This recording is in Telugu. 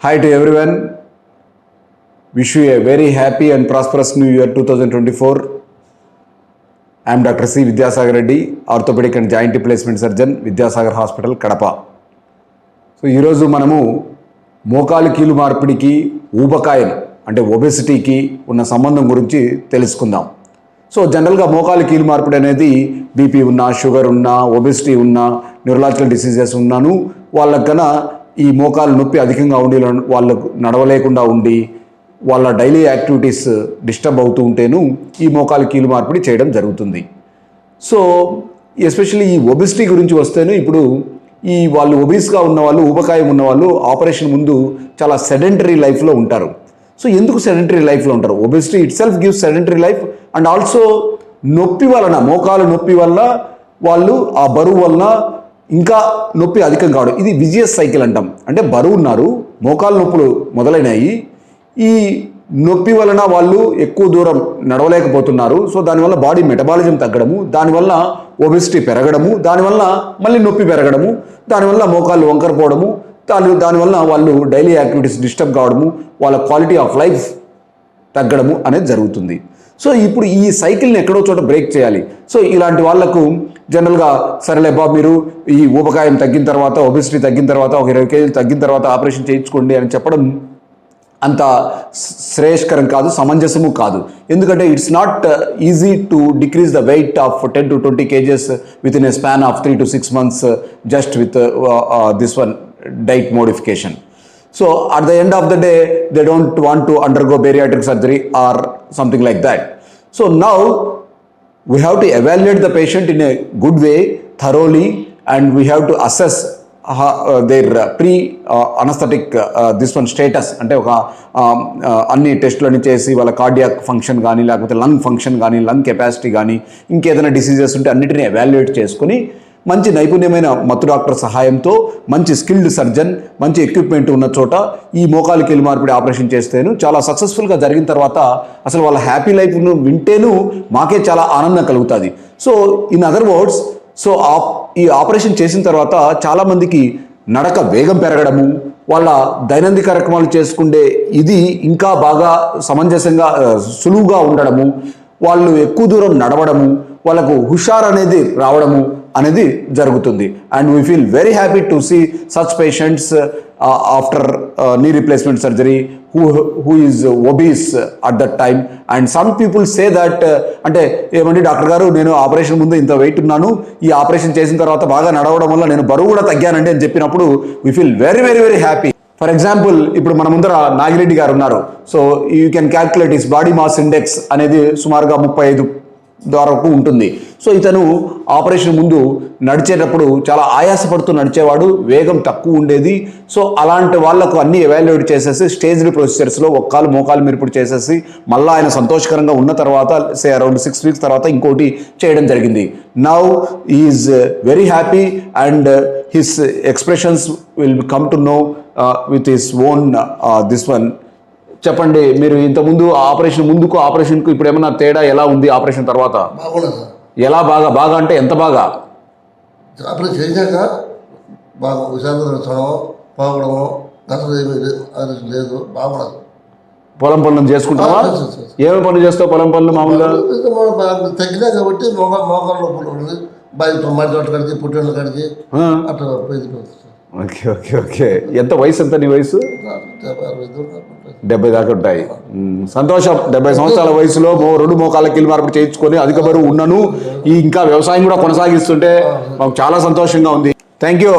Hi to everyone wish you a very happy and prosperous new year two thousand twenty four I'm doctor C Vidyasagar Reddy orthopaedic and joint placement surgeon Vidyasagar hospital Kadapa so ఈరోజు మనము మోకాలు కీలు మార్పిడికి ఊబకాయం అంటే ఒబెసిటీకి ఉన్న సంబంధం గురించి తెలుసుకుందాం. సో జనరల్గా మోకాలు కీలు మార్పిడి అనేది బీపీ ఉన్నా షుగర్ ఉన్నా ఒబెసిటీ ఉన్నా న్యూరలాజికల్ డిసీజెస్ ఉన్నాను. వాళ్ళకన్నా ఈ మోకాలు నొప్పి అధికంగా ఉండి వాళ్ళకు నడవలేకుండా ఉండి వాళ్ళ డైలీ యాక్టివిటీస్ డిస్టర్బ్ అవుతూ ఉంటేను ఈ మోకాలు కీలు మార్పిడి చేయడం జరుగుతుంది. సో ఎస్పెషల్లీ ఈ ఒబిసిటీ గురించి వస్తేను ఇప్పుడు ఈ వాళ్ళు ఒబీస్గా ఉన్న వాళ్ళు ఊబకాయం ఉన్న వాళ్ళు ఆపరేషన్ ముందు చాలా సెడెంటరీ లైఫ్లో ఉంటారు. సో ఎందుకు సెడెంటరీ లైఫ్లో ఉంటారు? Obesity itself gives sedentary life and also నొప్పి వలన మోకాలు నొప్పి వల్ల వాళ్ళు ఆ బరువు వలన ఇంకా నొప్పి అధికం కావడం. ఇది విజియస్ సైకిల్ అంటాం. అంటే బరువు ఉన్నారు మోకాలు నొప్పులు మొదలైనాయి. ఈ నొప్పి వలన వాళ్ళు ఎక్కువ దూరం నడవలేకపోతున్నారు. సో దానివల్ల బాడీ మెటబాలిజం తగ్గడము దానివల్ల ఒబెసిటీ పెరగడము దానివల్ల మళ్ళీ నొప్పి పెరగడము దానివల్ల మోకాళ్ళు వంకరపోవడము దాని దానివల్ల వాళ్ళు డైలీ యాక్టివిటీస్ డిస్టర్బ్ కావడము వాళ్ళ క్వాలిటీ ఆఫ్ లైఫ్ తగ్గడము అనేది జరుగుతుంది. సో ఇప్పుడు ఈ సైకిల్ని ఎక్కడో చోట బ్రేక్ చేయాలి. సో ఇలాంటి వాళ్ళకు జనరల్గా సరేలే బాబు మీరు ఈ ఊబకాయం తగ్గిన తర్వాత ఒబిసిటీ తగ్గిన తర్వాత ఒక ఇరవై కేజీలు తగ్గిన తర్వాత ఆపరేషన్ చేయించుకోండి అని చెప్పడం అంత శ్రేయస్కరం కాదు సమంజసము కాదు. ఎందుకంటే it's not easy to decrease the weight of ten to twenty kgs within a span of three to six months just with this one diet modification so at the end of the day they don't want to undergo bariatric surgery or something like that so now we have to evaluate the patient in a good way thoroughly and we have to assess their pre anaesthetic this one status అంటే ఒక um, uh, అన్ని టెస్టులని చేసి వాళ్ళ కార్డియాక్ ఫంక్షన్ కానీ లేకపోతే లంగ్ ఫంక్షన్ కానీ లంగ్ కెపాసిటీ కానీ ఇంకేదైనా డిసీజెస్ ఉంటే అన్నిటిని ఎవాల్యుయేట్ చేసుకుని మంచి నైపుణ్యమైన మత్తు డాక్టర్ సహాయంతో మంచి స్కిల్డ్ సర్జన్ మంచి ఎక్విప్మెంట్ ఉన్న చోట ఈ మోకాలు కీలు మార్పిడి ఆపరేషన్ చేస్తేను చాలా సక్సెస్ఫుల్గా జరిగిన తర్వాత అసలు వాళ్ళ హ్యాపీ లైఫ్ను వింటేను మాకే చాలా ఆనందం కలుగుతుంది. So in other words so ఈ ఆపరేషన్ చేసిన తర్వాత చాలామందికి నడక వేగం పెరగడము వాళ్ళ దైనందిక కార్యక్రమాలు చేసుకుంటే ఇది ఇంకా బాగా సమంజసంగా సులువుగా ఉండడము వాళ్ళు ఎక్కువ దూరం నడవడము వాళ్ళకు హుషార్ అనేది రావడము అనేది జరుగుతుంది. And we feel very happy to see such patients after knee replacement surgery who who is obese at that time and some people say that అంటే ఏమండి డాక్టర్ గారు నేను ఆపరేషన్ ముందు ఇంత వెయిట్ ఉన్నాను ఈ ఆపరేషన్ చేసిన తర్వాత బాగా నడవడం వల్ల నేను బరువు కూడా తగ్గానండి అని చెప్పినప్పుడు we feel very very very happy for example ఇప్పుడు మన ముందర నాగిరెడ్డి గారు ఉన్నారు. So you can calculate is body mass index అనేది సుమారుగా ముప్పై ఐదు ద్వారా ఉంటుంది. సో ఇతను ఆపరేషన్ ముందు నడిచేటప్పుడు చాలా ఆయాసపడుతూ నడిచేవాడు వేగం తక్కువ ఉండేది. సో అలాంటి వాళ్ళకు అన్ని ఎవాల్యుయేట్ చేసేసి స్టేజ్డ్ ప్రొసీజర్స్లో ఒక్కాలు మోకాలు మెరుపుడు చేసేసి మళ్ళీ ఆయన సంతోషకరంగా ఉన్న తర్వాత సే అరౌండ్ సిక్స్ వీక్స్ తర్వాత ఇంకోటి చేయడం జరిగింది. Now is very happy and his expressions will come to know with his own this one చెప్పండి మీరు ఇంతకుముందు ఆపరేషన్ ముందుకు ఆపరేషన్కు ఇప్పుడు ఏమన్నా తేడా ఎలా ఉంది ఆపరేషన్ తర్వాత? ఎలా బాగా? బాగా అంటే ఎంత బాగా? అప్పుడు చేశాక బాగా విశాఖ చడవ పోవడము అసలు ఏమీ లే- అది లేదు బాగుండదు. పొలం పనులు చేసుకుంటావా. ఏమేమి పనులు చేస్తావు పొలం పనులు మామూలుగా? తగ్గినా కాబట్టి మోక మోకాళ్ళ నొప్పులు మడి తోట కడిగి పుట్టిన కడిగి అట్లా. Okay okay okay. ఎంత వయసు ఎంత నీ వయసు? డెబ్బై దాకా ఉంటాయి. సంతోషం. డెబ్బై సంవత్సరాల వయసులో మో రెండు మోకాళ్ళ కిల్ మార్పిడి చేయించుకొని అధిక బరువు ఉన్నను. ఈ ఇంకా వ్యవసాయం కూడా కొనసాగిస్తుంటే మాకు చాలా సంతోషంగా ఉంది. Thank you